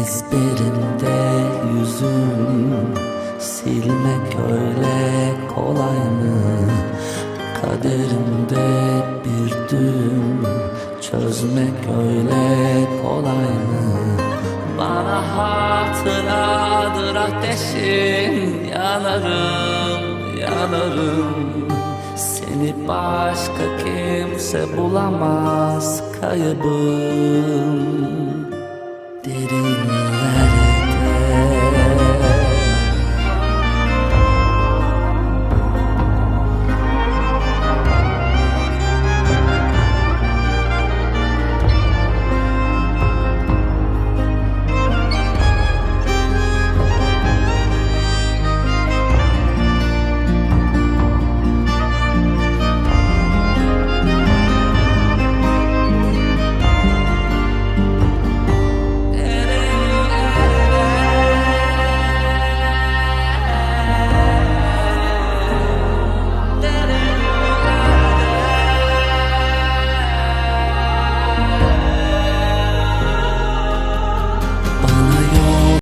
Ezberimde yüzüm Silmek öyle kolay mı? Kaderimde bir düğüm Çözmek öyle kolay mı? Bana hatıradır ateşin Yanarım, yanarım Seni başka kimse bulamaz kaybım Didn't